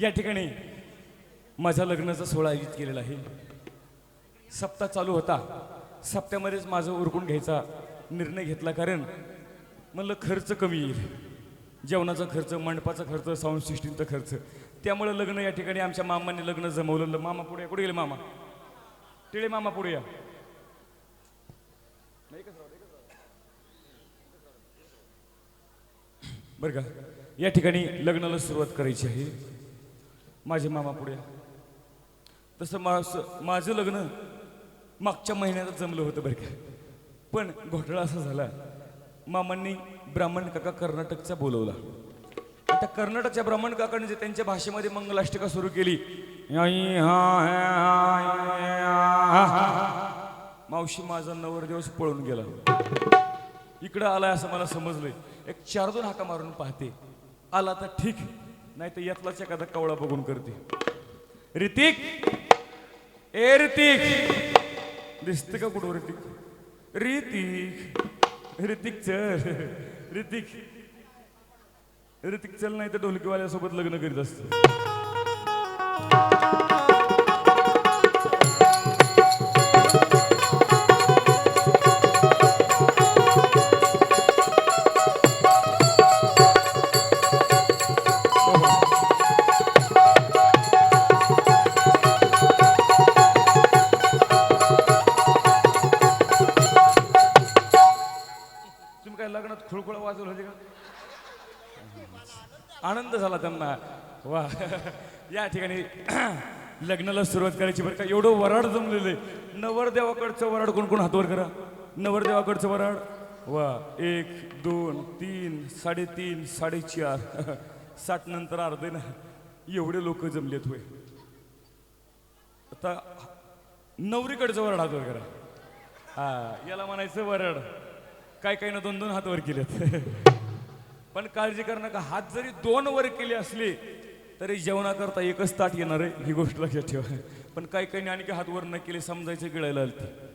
या ठिकाणी माझ्या लग्नाचा सोहळा आयोजित केलेला आहे. सप्ताह चालू होता. सप्त्यामध्येच माझं उरकून घ्यायचा निर्णय घेतला कारण म्हणलं खर्च कमी येईल. जेवणाचा खर्च मंडपाचा खर्च साऊंड सिस्टीमचा खर्च. त्यामुळे लग्न या ठिकाणी आमच्या मामाने लग्न जमवलं. मामा पुढे कुठे गेले मामा? टिळे मामा पुढे या. बरं का. या ठिकाणी लग्नाला सुरुवात करायची आहे. माझे मामा पुढे. तसं मा माझं लग्न मागच्या महिन्यात जमलं होतं बरं का. पण घोटाळा असा झाला मामांनी ब्राह्मण काका कर्नाटकचा बोलवला. आता कर्नाटकच्या ब्राह्मण काकाने जे त्यांच्या भाषेमध्ये मंगलाष्टिका सुरू केली मावशी माझा नवर दिवस पळून गेला. इकडं आलाय असं मला समजलंय. एक चार दोन हाका मारून पाहते. आला तर ठीक. नाही तर यातलाच एखादा कवळा बघून करते. ऋतिक! ए ऋतिक! दिसते का कुठं ऋतिक? ऋतिक! ऋतिक चल. ऋतिक! ऋतिक चल नाही तर ढोलकीवाल्यासोबत लग्न करीत असत. आनंद झाला त्यांना. वा. या ठिकाणी लग्नाला सुरुवात करायची बरं का. एवढं वराड जमलेलं आहे. नवरदेवाकडचं वराड कोण कोण हातवर करा? नवरदेवाकडचं वराड? वा. एक दोन तीन साडेतीन साडेचार. साठ नंतर अर्धे ना. एवढे लोक जमलेत होय. आता नवरीकडचं वराड हातवर करा. हा याला म्हणायचं वराड. काय काही ना दोन दोन हातवर केलेत. पण काळजी करू नका. हात जरी दोन वर केले असले तरी जेवणाकरता एकच ताट येणार आहे ही गोष्ट लक्षात ठेवा. पण काही काही आणखी हात वर न केले समजायचे गिळायला आलते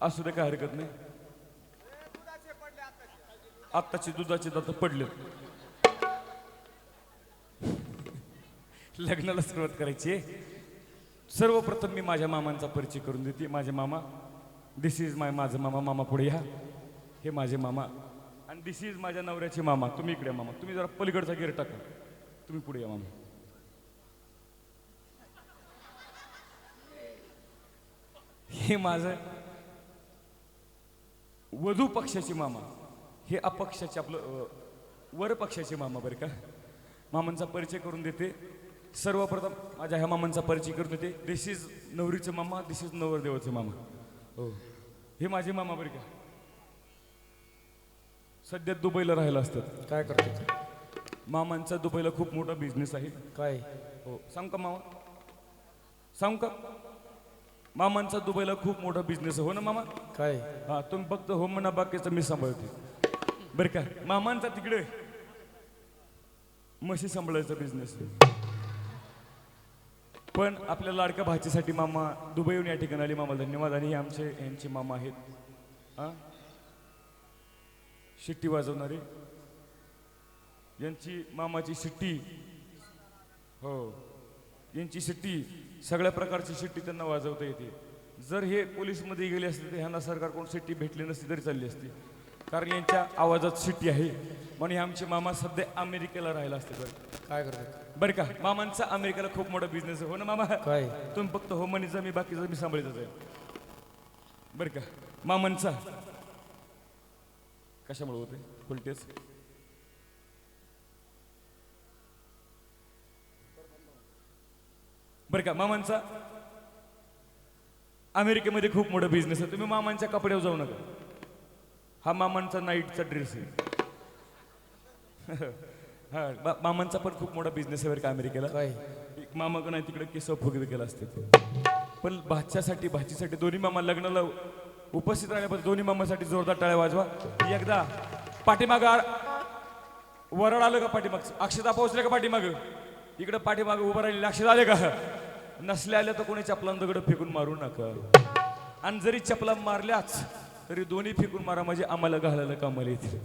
असू दे काय हरकत नाही. आत्ताचे दुधाचे दात पडले. लग्नाला सुरुवात करायची आहे. सर्वप्रथम मी माझ्या मामांचा परिचय करून देते. माझे मामा दिस इज माय माझं मामा मामा पुढे या. हे माझे मामा आणि दिस इज माझ्या नवऱ्याचे मामा. तुम्ही इकडे या मामा. तुम्ही जरा पलीकडचा गेर टाका. तुम्ही पुढे या मामा. हे माझं वधू पक्षाचे मामा. हे अपक्षाचे आपलं वर पक्षाचे मामा बरं का. मामांचा परिचय करून देते. सर्वप्रथम माझ्या ह्या मामांचा परिचय करून देते दिस इज नवरीचे मामा दिस इज नवरदेवाचे मामा. हो. हे माझे मामा बरं का. सध्या दुबईला राहायला असतात. काय करतो मामांचा दुबईला खूप मोठा बिझनेस आहे. काय? हो. सांग का मामा? सांग का? मामांचा दुबईला खूप मोठा बिझनेस आहे. हो ना मामा? काय? हा तुम्ही फक्त हो म्हणा बाकीचं मी सांभाळते. बरं का? मामांचा तिकडे. म्हशी सांभाळायचा बिझनेस पण आपल्या लाडक्या भाचीसाठी मामा दुबईहून या ठिकाणी आले. मामा धन्यवाद. आणि हे आमचे यांचे मामा आहेत. हां? शिट्टी वाजवणारे. यांची मामाची शिट्टी. हो. यांची शिट्टी सगळ्या प्रकारची शिट्टी त्यांना वाजवता येते. जर हे पोलीसमध्ये गेले असते तर ह्यांना सरकारकडून शिट्टी भेटली नसती तरी चालली असती. कारण यांच्या आवाजात शिट्टी आहे. म्हणून हे आमचे मामा सध्या अमेरिकेला राहायला असते बरं. काय करतो बरं का मामांचा अमेरिकेला खूप मोठा बिझनेस आहे. हो ना मामा? काय? तुम्ही फक्त हो म्हणीचा मी बाकीचं मी सांभाळायचं आहे बरं का मामांचा. कशामुळे होते फुलटेस बरं का मामांचा. अमेरिकेमध्ये खूप मोठा बिझनेस आहे. तुम्ही मामांच्या कपड्यावर जाऊ नका. हा मामांचा नाईटचा ड्रेस आहे. हा मामांचा पण खूप मोठा बिझनेस आहे बरं का अमेरिकेला. एक मामा का नाही तिकडे केस फुगे केला असते पण भाच्यासाठी भाचीसाठी दोन्ही मामा लग्नाला उपस्थित राहिल्यापासून दोन्ही मामासाठी जोरदार टाळ्या वाजवा. एकदा पाठीमाग वरड आलं का पाठीमाग? अक्षता पोहोचले का पाठीमाग? इकडे पाठीमाग उभं राहिले अक्षत आले का? नसले आले तर कोणी चपलान दगड फेकून मारू नका. आणि जरी चपला मारल्याच तरी दोन्ही फेकून मारा म्हणजे आम्हाला घालायला कामाला येतील.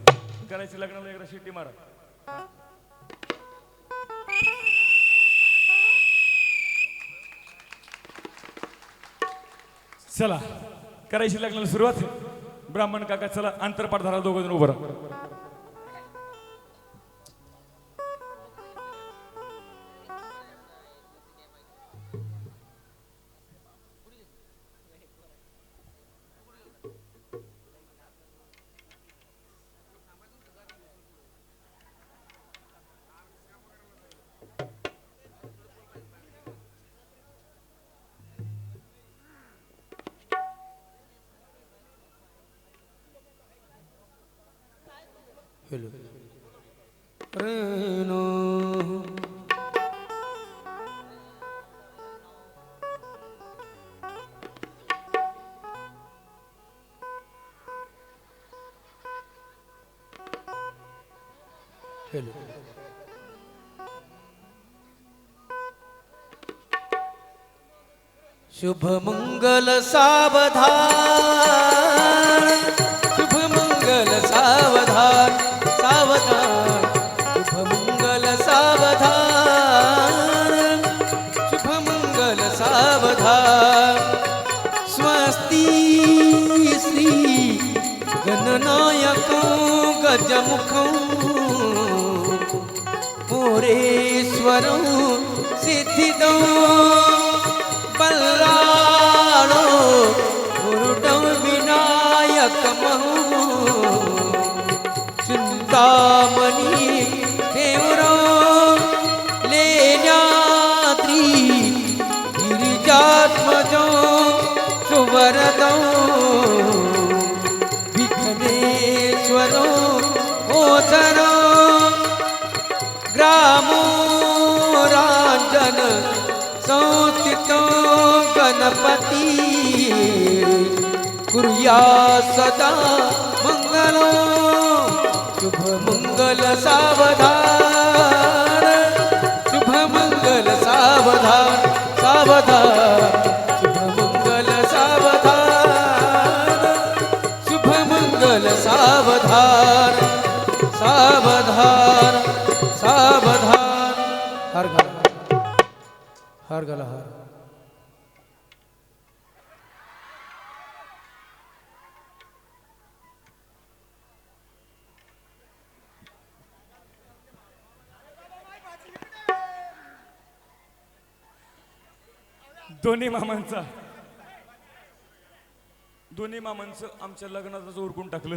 करायची लग्नाला एकदा शिट्टी मारा. चला. करायची लग्नाला सुरुवात. ब्राह्मण काका चला. अंतरपाठ धरा दोघं जण उभं राहा. Hello. शुभ मंगल सावधान मोरेश्वरो सिद्धिदो बलराणो गुरुडो विनायक चिंतामणि देवरो या सदा मङ्गलो शुभ मंगल सावधान शुभ मंगल सावधान सावधान शुभ मंगल सावधान शुभ मंगल सावधान सावधान सावधान। हर गला हर गला हर दोन्ही मामांचा. दोन्ही मामांचं आमच्या लग्नाचं उरकून टाकलं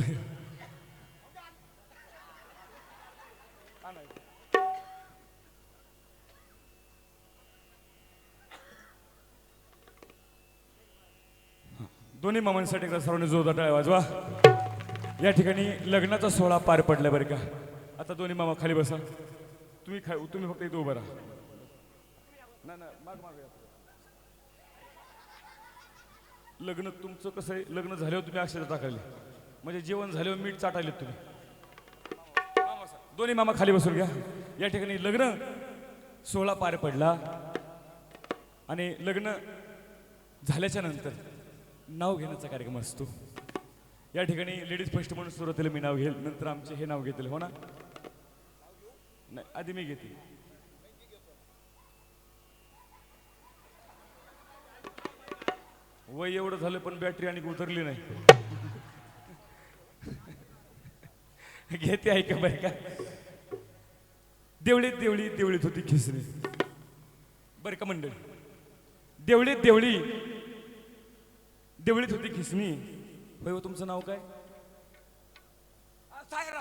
दोन्ही मामांसाठी एकदा सर्वांनी जोरदार टाळ्या वाजवा. या ठिकाणी लग्नाचा सोहळा पार पडला बरं का. आता दोन्ही मामा खाली बसा. तुम्ही खा तुम्ही फक्त इथं उभं राहा. ना ना माग माग या. लग्न तुमचं कसं आहे? लग्न झाल्यावर तुम्ही अक्षर टाकायले. म्हणजे जेवण झाल्यावर मीठ चाटायलेत तुम्ही. मामा दोन्ही मामा खाली बसून घ्या. या ठिकाणी लग्न सोहळा पार पडला. आणि लग्न झाल्याच्यानंतर नाव घेण्याचा कार्यक्रम असतो. या ठिकाणी लेडीज फर्स्ट म्हणून सुरुवातीला मी नाव घेईल. नंतर आमचे हे नाव घेतील. हो ना? नाही आधी मी घेते वय एवढं झालं पण बॅटरी आणि उतरली नाही. घेते ऐका बरं का? देवळीत देवळी देवळीत होती खिसरी. बरं का मंडळी? देवळीत देवळी देवळीत होती खिसणी होय हो, तुमचं नाव काय? सायरा.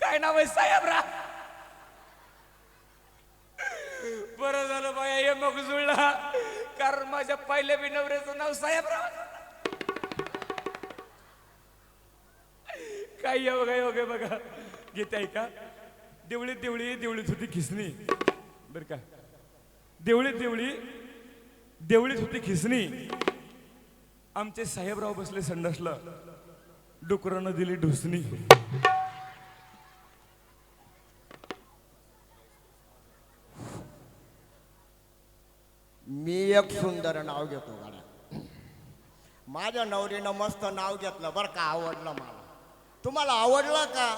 काय नाव आहे साहेबरा बरं झालं बाया हे मग जुळला. कारण माझ्या पहिल्या बी नवऱ्याचं नाव साहेबराव. काय या बघा या बघा. गीत घेते ऐका. देवळी देवळी देवळीत होती खिसणी. बर का? देवळी देवळी देवळीत होती खिसणी. आमचे साहेबराव बसले संडासला. डुकरानं दिली ढुसणी मी एक सुंदर नाव घेतो गाड्या. माझ्या नवरीनं मस्त नाव घेतलं बरं का आवडलं मला. तुम्हाला आवडलं का?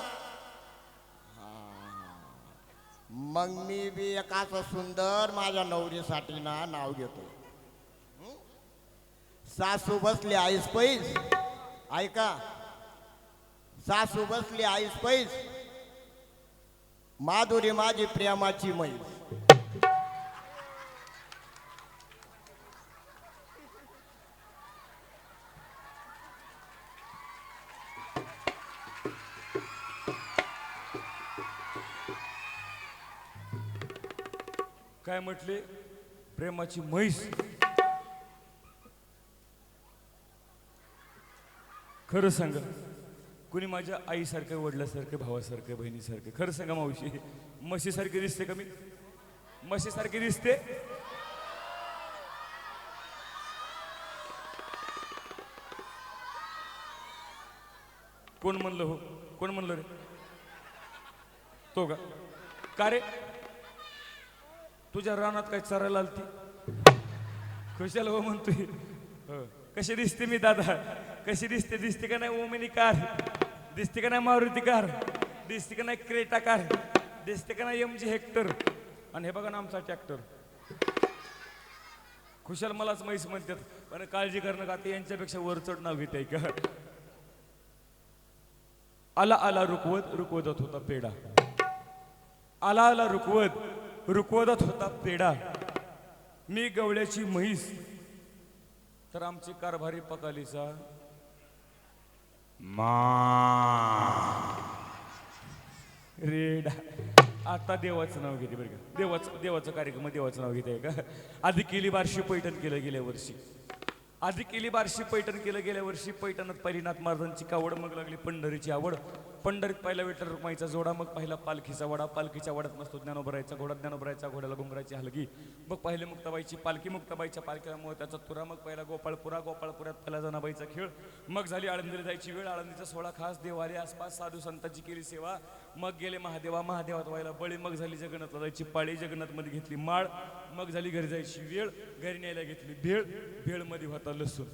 मग मी बी एक असं सुंदर माझ्या नवरीसाठी ना नाव घेतो. सासू बसली आईस पैस. ऐका. सासू बसली आईस पैस. माधुरी माझी प्रेमाची मैस काय म्हटले? प्रेमाची म्हैस. खरं सांगा कुणी माझ्या आईसारखं वडिलासारखं भावासारखं बहिणीसारखं खरं सांगा मावशी म्हशीसारखी दिसते का मी? म्हशीसारखी दिसते? कोण म्हणलं हो? कोण म्हणलं रे? तो का? का रे? तुझ्या रानात काय चरायला आलती? खुशाल हो म्हणतोय. हो. कशी दिसते मी दादा? कशी दिसते? दिसते का नाही ओमिनी कार दिसते का नाही मारुती कार दिसते का नाही क्रेटा कार दिसते का नाही एम जी हेक्टर आणि हे बघा ना आमचा ट्रॅक्टर खुशाल मलाच म्हैस म्हणतात पण काळजी करणं का ते यांच्यापेक्षा वर नाव घेत आहे का? आला आला रुकवत रुकवत होता पेडा आला आला रुकवत. रुकवत होता पेडा मी गवळ्याची म्हैस तर आमची कारभारी पकालीचा रेडा आता देवाचं नाव घेते बरं का देवाचं देवाचं कार्यक्रम देवाचं नाव घेते का आधी केली बारशी पैठण केलं गेल्या वर्षी आधी केली बारशी पैठण केलं गेल्या वर्षी पैठणात पहिलीनाथ महाराजांची कावड मग लागली पंढरीची आवड पंढरीत पहिला विठ्ठल रुक्माईचा जोडा मग पहिला पालखीचा वडा. पालखीच्या वडात नसतो ज्ञानोबरायचा घोडा ज्ञानोबरायचा घोड्याला घुंगराची हलगी. मग पहिले मुक्ताबाईची पालखी मुक्ताबाईच्या पालखीला त्याचा तुरा मग पहिला गोपाळपुरा गोपाळपुऱ्यात पहिला जनाबाईचा खेळ. मग झाली आळंदीला जायची वेळ आळंदीचा सोळा खास देवारी आसपास साधू संतांची केली सेवा. मग गेले महादेवा महादेवात व्हायला बळी. मग झाली जगन्नाथला जायची पाळी जगन्नाथमध्ये घेतली माळ. मग झाली घरी जायची वेळ घरी न्यायला घेतली भेळ. भेळमध्ये होता लसूण.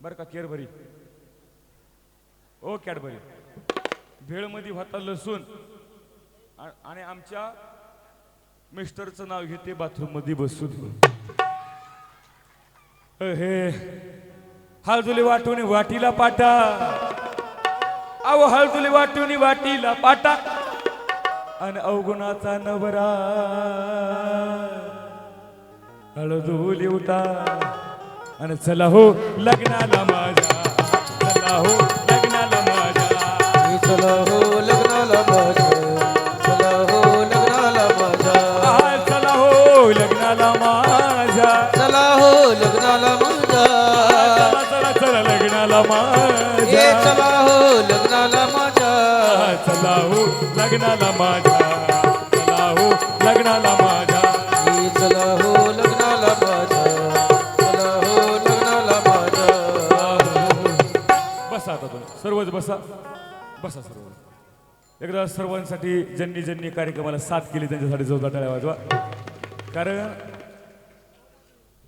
बरं का केरभरी. ओ कॅडबरी. भेळमध्ये होता लसूण. आणि आमच्या मिस्टरचं नाव घेते बाथरूममध्ये बसून हे हळदुली वाटून वाटीला पाटा. अव हळदुली वाटून वाटीला पाटा. आणि अवगुणाचा नवरा. हळदुली उठा. आणि चला हो लग्नाला लग्नाला माझ्या चला हो लग्नाला माझ्या बसा सर्व. एकदा सर्वांसाठी ज्यांनी ज्यांनी कार्यक्रमाला साथ केली त्यांच्यासाठी जोरदार टाळ्या वाजवा. कारण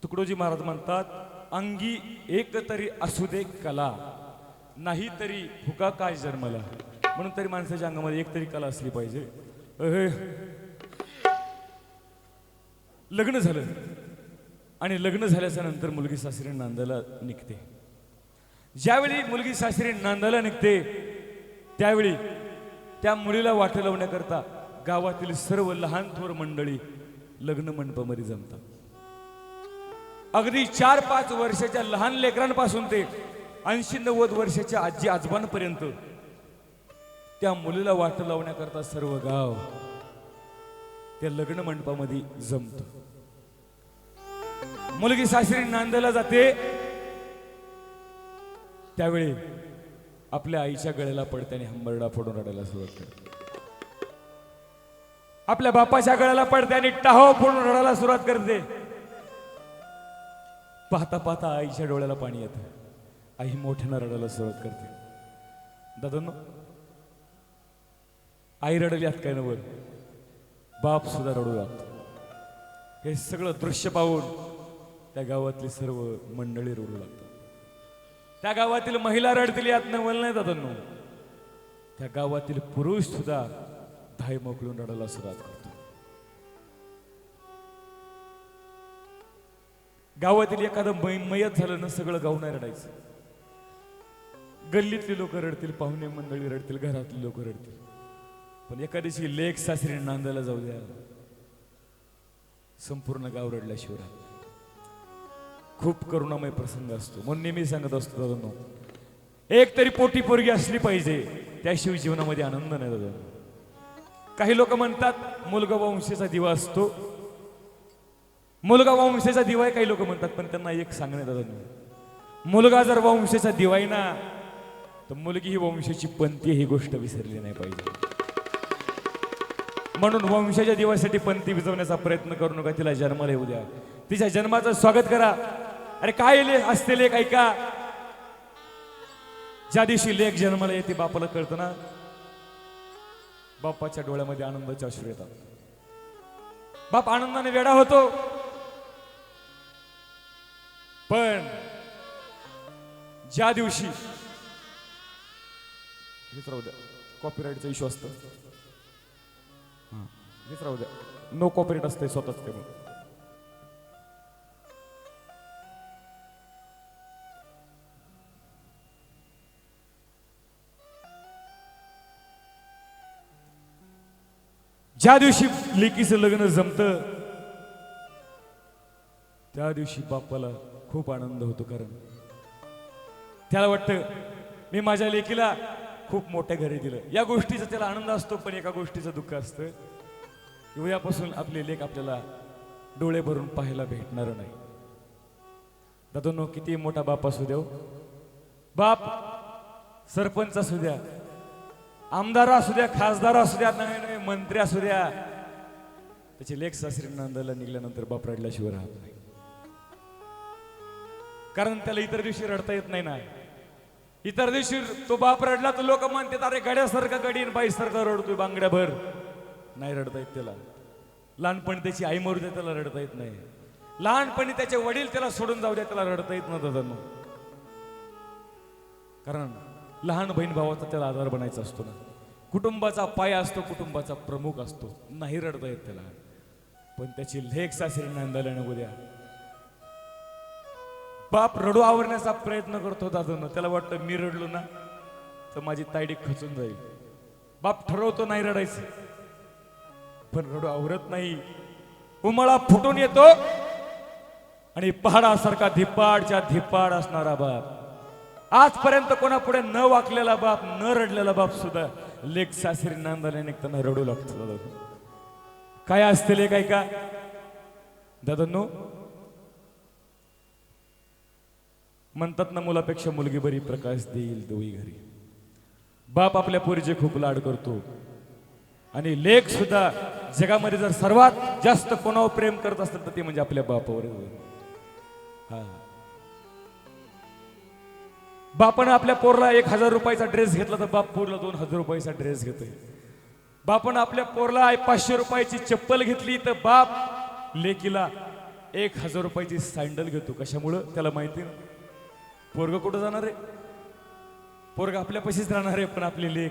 तुकडोजी महाराज म्हणतात अंगी एक तरी असू दे कला नाही तरी फुका काय जन्मला. म्हणून तरी माणसाच्या अंगामध्ये एक तरी कला असली पाहिजे. लग्न झालं. आणि लग्न झाल्याच्यानंतर मुलगी सासरी नांदायला निघते. ज्यावेळी मुलगी सासरी नांदायला निघते त्यावेळी त्या मुलीला वाट लावण्याकरता गावातील सर्व लहान थोर मंडळी लग्न मंडपामध्ये जमतात. अगदी चार पाच वर्षाच्या लहान लेकरांपासून ते ऐंशी नव्वद वर्षाच्या आजी आजोबांपर्यंत त्या मुलीला वाट लावण्याकरता सर्व गाव त्या लग्न मंडपामध्ये जमत. मुलगी सासरी नांदायला जाते. त्यावेळी आपल्या आईच्या गळ्याला पडते आणि हंबरडा फोडून रडायला सुरुवात करते. आपल्या बापाच्या गळ्याला पडते आणि टाहो फोडून रडायला सुरुवात करते. पाहता पाहता आईच्या डोळ्याला पाणी येतं. आई मोठ्यानं रडायला सुरुवात करते. दादा आई रडली आत काय नवर बाप सुद्धा रडू लागतो. हे सगळं दृश्य पाहून त्या गावातली सर्व मंडळी रडू लागतात. त्या गावातील महिला रडतील यात नवल नाही दादांनो त्या गावातील पुरुष सुद्धा धाय मोकळून रडायला सुरुवात करतो. गावातील एखादं मयत झालं ना सगळं गाव नाही रडायचं. गल्लीतली लोक रडतील पाहुणे मंडळी रडतील घरातली लोक रडतील. पण एका दिवशी लेख सासरी नांदायला जाऊ द्या. संपूर्ण गाव रडल्याशिवाय खूप करुणामय प्रसंग असतो. म्हणून नेहमी सांगत असतो दादांनो एक तरी पोटी पोरगी असली पाहिजे त्याशिवाय जीवनामध्ये आनंद नाही दादा. काही लोक म्हणतात मुलगा वंशेचा दिवा असतो. मुलगा वंशेचा दिवा आहे काही लोक म्हणतात पण त्यांना एक सांगणे दादा मुलगा जर वंशेचा दिवा आहे ना तर मुलगी ही वंशाची पंथी ही गोष्ट विसरली नाही पाहिजे. म्हणून वंशाच्या दिवासाठी पंथी विजवण्याचा प्रयत्न करू नका तिला जन्माला येऊ द्या. तिच्या जन्माचं स्वागत करा. अरे काय असते लेख ऐका. ज्या दिवशी लेख जन्माला येते बापाला कळतं ना बाप्पाच्या डोळ्यामध्ये आनंदाचे अश्रू येतात. बाप आनंदाने वेडा होतो. पण ज्या दिवशी हेच राहू द्या कॉपीराईटचा इश्यू असतो. हां राहू द्या. नो कॉपीराईट असते स्वतःच ते. ज्या दिवशी लेकीचं लग्न जमतं त्या दिवशी बाप्पाला खूप आनंद होतो कारण त्याला वाटतं मी माझ्या लेकीला खूप मोठ्या घरी दिलं. या गोष्टीचा त्याला आनंद असतो पण एका गोष्टीचं दुःख असतं. की उद्यापासून आपले लेख आपल्याला डोळे भरून पाहायला भेटणार नाही. दादोनो किती मोठा बाप असू देव हो. बाप सरपंच असू द्या आमदार असू द्या खासदार असू द्या नवे नवे मंत्री असू द्या. त्याचे लेख सासरी नांदायला निघाल्यानंतर बाप रडल्याशिवाय राहत नाही. कारण त्याला इतर दिवशी रडता येत नाही ना. इतर दिवशी तो बाप रडला तर लोक म्हणतात अरे गड्यासारखा गडी बाईसारखा रडतोय बांगड्याभर. नाही रडता येत त्याला. लहानपणी त्याची आई मरू द्या त्याला रडता येत नाही. लहानपणी त्याचे वडील त्याला सोडून जाऊ द्या त्याला रडता येत नव्हतं दादांनो. कारण लहान बहीण भावाचा त्याला आधार बनायचा असतो ना. कुटुंबाचा पाया असतो कुटुंबाचा प्रमुख असतो. नाही रडता येत त्याला. पण त्याची लेख सासरी नांदायला नको द्या. बाप रडू आवरण्याचा प्रयत्न करतो दादून. त्याला वाटतं मी रडलो ना तर माझी तायडी खचून जाईल. बाप ठरवतो नाही रडायचं. पण रडू आवरत नाही. उमळा फुटून येतो. आणि पहाडासारखा धिप्पाडच्या धिप्पाड असणारा बाप. आजपर्यंत कोणापुढे न वाकलेला बाप न रडलेला बाप सुद्धा लेख सासरी नांदाला निघताना रडू लागतो दादा. काय असते लेख ऐका दादांनो म्हणतात ना मुलापेक्षा मुलगी बरी प्रकाश देईल दोई घरी. बाप आपल्या पोरीचे खूप लाड करतो. आणि लेख सुद्धा जगामध्ये जर सर्वात जास्त कोणावर प्रेम करत असतात तर ते म्हणजे आपल्या बापावर हा. बापानं आपल्या पोरला एक हजार रुपयाचा ड्रेस घेतला तर बाप पोरला दोन हजार रुपयाचा ड्रेस घेतोय. बापानं आपल्या पोरला पाचशे रुपयाची चप्पल घेतली तर बाप लेकीला एक हजार रुपयाची सँडल घेतो. कशामुळं? त्याला माहिती ना पोरग कुठं जाणार आहे? पोरग आपल्या पशीच राहणार आहे पण आपली लेख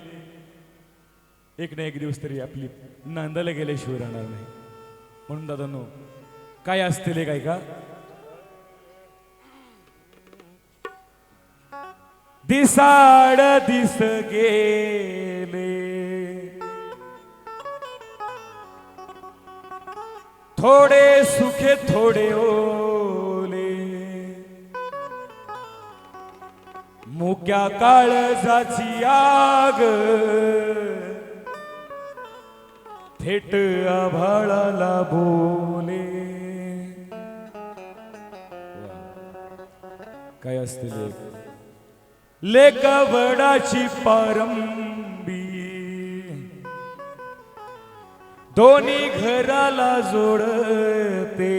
एक ना एक दिवस तरी आपली नांदायला गेल्याशिवाय राहणार नाही. म्हणून दादांनो काय असते लेख ऐका दिसाड दिस गेले. थोडे सुखे थोडे ओले. मुक्या काळजाची आग. थेट आभाळाला बोले. काय असते लेकवडाची पारंबी. दोन्ही घराला जोडते.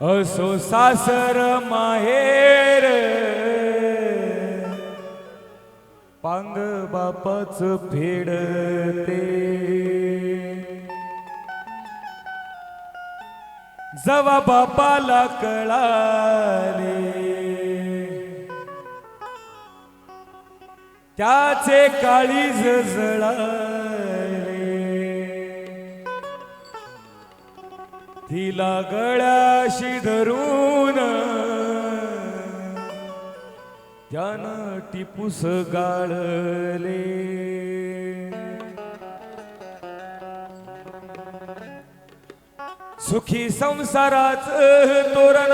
असो सासर माहेर. पांग बापाच फेडते. जवा बापाला कळाले. त्याचे काळीज जळाले तिला गळ्याशी धरून त्यानं टिपूस गाळले. सुखी संसाराच तोरण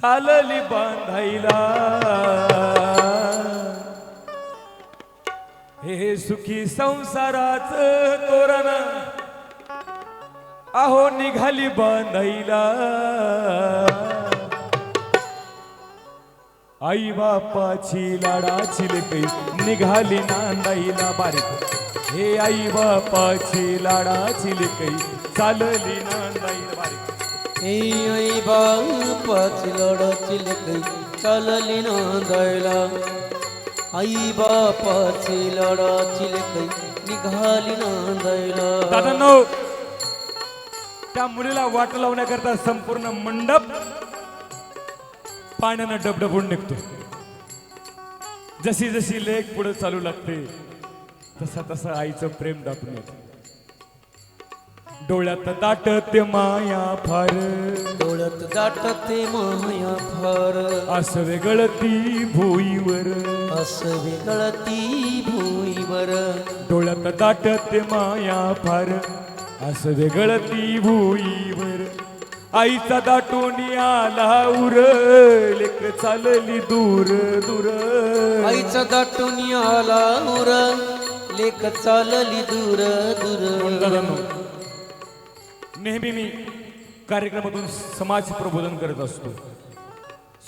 चालली बांधायला. हे सुखी संसाराच तोरण. अहो निघाली बांधायला. आई बापाची लाडाची लेकई निघाली नांदाईला बारीक. हे आई बापाची लाडाची लेकई चालली नांदाईला बारीक ऐ आई बापाची लढाची लेकई चालली नांदायला आई बापाची लढाची लेकई निघाली नांदायला दादांनो त्या मुलीला वाट लावण्याकरता संपूर्ण मंडप पाण्यानं डबडबून निघतो. जशी जशी लेख पुढे चालू लागते तसा तसा आईचं प्रेम दाटून येत. डोळ्यात दाटते माया फार. डोळ्यात दाटते माया फार. असं वेगळती भोईवर. असं वेगळती भुईवर. डोळ्यात दाटते माया फार. असं वेगळती भुईवर. आईचा दाटून आला उर. लेक चालली दूर दूर. आईचा दाटून आला उर. लेक चालली दूर दूर. नेहमी मी कार्यक्रमातून समाज प्रबोधन करत असतो.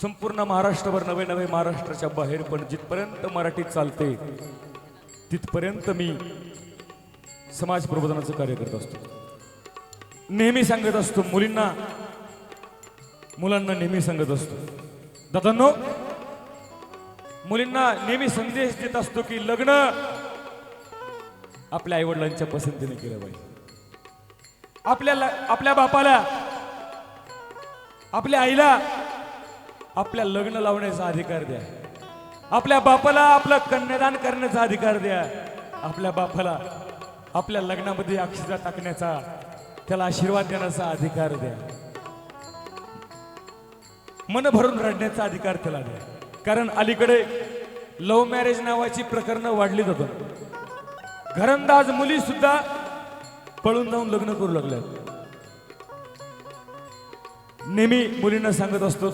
संपूर्ण महाराष्ट्रभर नवे नवे महाराष्ट्राच्या बाहेर पण जिथपर्यंत मराठी चालते तिथपर्यंत मी समाज प्रबोधनाचं कार्य करत असतो. नेहमी सांगत असतो मुलींना मुलांना नेहमी सांगत असतो. दादांनो मुलींना नेहमी संदेश देत असतो की लग्न आपल्या आईवडिलांच्या पसंतीने केलं पाहिजे. आपल्याला आपल्या बापाला आपल्या आईला आपल्या लग्न लावण्याचा अधिकार द्या. आपल्या बापाला आपलं कन्यादान करण्याचा अधिकार द्या. आपल्या बापाला आपल्या लग्नामध्ये अक्षता टाकण्याचा त्याला आशीर्वाद देण्याचा अधिकार द्या. मन भरून रडण्याचा अधिकार त्याला द्या. कारण अलीकडे लव्ह मॅरेज नावाची प्रकरणं वाढली जातात घरंदाज मुली सुद्धा पळून जाऊन लग्न करू लागल्या नेहमी मुलींना सांगत असतो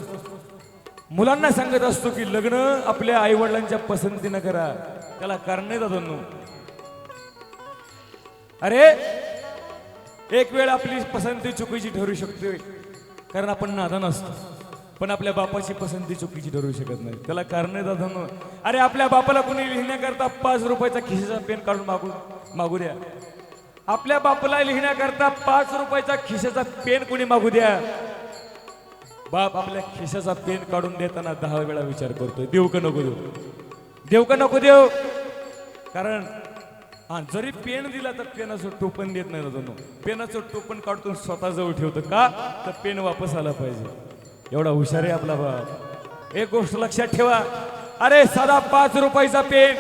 मुलांना सांगत असतो की लग्न आपल्या आई वडिलांच्या पसंतीनं करा. त्याला करणे जातो अरे एक वेळ आपली पसंती चुकीची ठरू शकते कारण आपण नादान असतो. पण आपल्या बापाची पसंती चुकीची ठरू शकत नाही. त्याला कारण दादा अरे आपल्या बापाला कोणी लिहिण्याकरता पाच रुपयाचा खिशाचा पेन काढून मागू मागू द्या. आपल्या बापाला लिहिण्याकरता पाच रुपयाचा खिशाचा पेन कोणी मागू द्या? बाप आपल्या खिशाचा पेन काढून देताना दहा वेळा विचार करतोय. देऊ का नको देऊ? देऊ का नको देऊ? कारण हा जरी पेन दिला तर पेनाचं टोपण देत नाही ना पेनाचं टोपण काढतो स्वतःजवळ ठेवतो का? तर पेन वापस आला पाहिजे. एवढा हुशार आहे आपला बाप. एक गोष्ट लक्षात ठेवा. अरे साधा पाच रुपयाचा पेन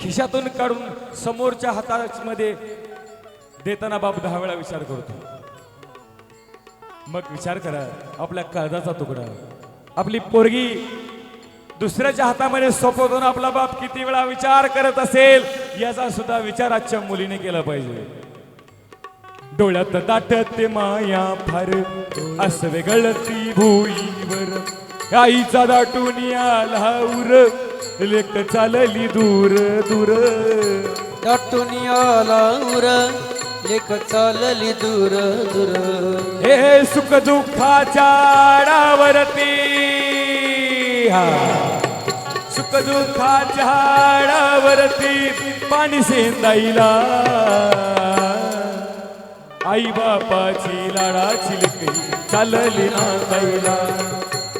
खिशातून काढून समोरच्या हातामध्ये देताना बाप दहा वेळा विचार करतो. मग विचार करा आपल्या काळजाचा तुकडा. आपली पोरगी दुसऱ्याच्या हातामध्ये सोपवताना आपला बाप किती वेळा विचार करत असेल याचा सुद्धा विचार आजच्या मुलीने केला पाहिजे. डोळ्यात दाटत माया फार असं वेगळती भुईवर. आईचा दाटून आला उर लेक चालली दूर दूर. दाटून आला उर लेक चालली दूर दूर. हे सुख दुःखाच्या हा. सुख दुःखाच्या आडावरती पाणी सेंदाईला आई बापाची लाडाची लेकई चालली नांदाईला.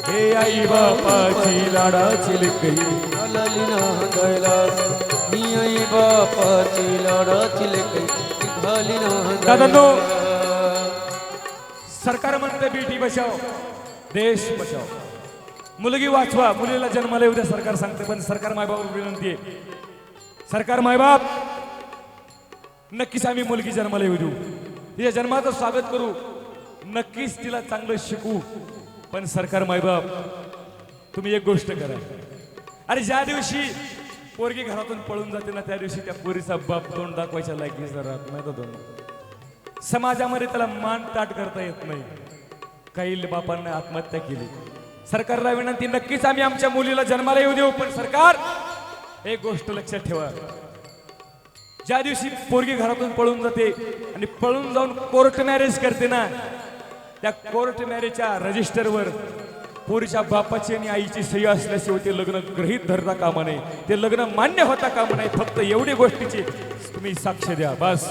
हे आई बापाची लाडाची लेकरी चालली नांदायला मी आई बापाची लाडाची लेकरी दादांनो. सरकार म्हणते बेटी बचाव देश बचाव. मुलगी वाचवा मुलीला जन्माला येऊ द्या सरकार सांगते पण सरकार मायबाप विनंती आहे. सरकार मायबाप नक्कीच आम्ही मुलगी जन्माला येऊ देऊ. तिच्या जन्माचं स्वागत करू. नक्कीच तिला चांगलं शिकू पण सरकार मायबाप तुम्ही एक गोष्ट करा. अरे ज्या दिवशी पोरगी घरातून पळून जाते ना त्या दिवशी त्या पोरीचा बाप तोंड दाखवायच्या लायकी राहत नाही दोन समाजामध्ये त्याला मान ताट करता येत नाही. काही बापांना आत्महत्या केली. सरकारला विनंती नक्कीच आम्ही आमच्या मुलीला जन्माला येऊ देऊ पण सरकार एक गोष्ट लक्षात ठेवा. ज्या दिवशी पोरगी घरातून पळून जाते आणि पळून जाऊन कोर्ट मॅरेज करते ना त्या कोर्ट मॅरेजच्या रजिस्टरवर पोरीच्या बापाची आणि आईची सही असल्याशिवाय ते लग्न गृहीत धरता कामा नये. ते लग्न मान्य होता कामा नाही फक्त एवढी गोष्टीची तुम्ही साक्ष द्या. बस.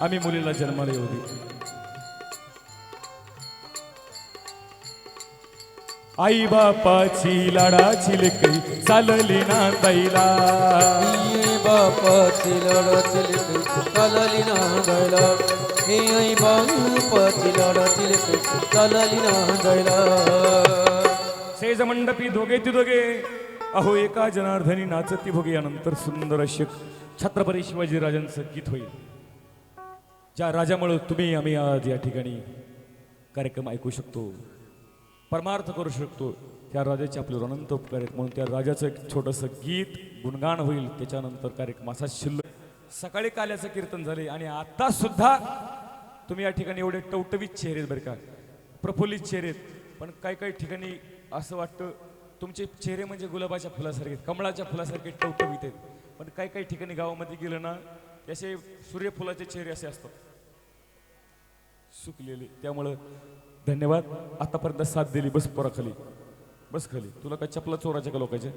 आम्ही मुलीला जन्माला येऊ देऊ. आई बापाची लाडाची लेकरी चालली ना ताईला बापाची लढाची लेकरी चालली नांदायला हे आई बापाची लढाची लेकरी चालली नांदायला सेज मंडपी दोघे ती दोघे. अहो एका जनार्दनी नाचती भोगे यानंतर सुंदर असे छत्रपती शिवाजी राजांचं गीत होईल. ज्या राजामुळे तुम्ही आम्ही आज या ठिकाणी कार्यक्रम ऐकू शकतो परमार्थ करू शकतो त्या राजाचे आपले अनंत उपकार आहेत. म्हणून त्या राजाचं एक छोटंसं गीत गुणगान होईल त्याच्यानंतर कार्यक्रम असा शिल्लक. सकाळी काल्याचं कीर्तन झाले आणि आता सुद्धा तुम्ही या ठिकाणी एवढे टवटवीत चेहरे आहेत बरं का. प्रफुल्लित चेहरे आहेत. पण काही काही ठिकाणी असं वाटतं तुमचे चेहरे म्हणजे गुलाबाच्या फुलासारखे कमळाच्या फुलासारखे टवटवीत आहेत. पण काही काही ठिकाणी गावामध्ये गेलं ना असे सूर्यफुलाचे चेहरे असे असतात. सुकलेले. त्यामुळं धन्यवाद. आतापर्यंत साथ दिली. बस पोराखाली. बस खाली. तुला काय चपला चोराच्या का लोकांच्या?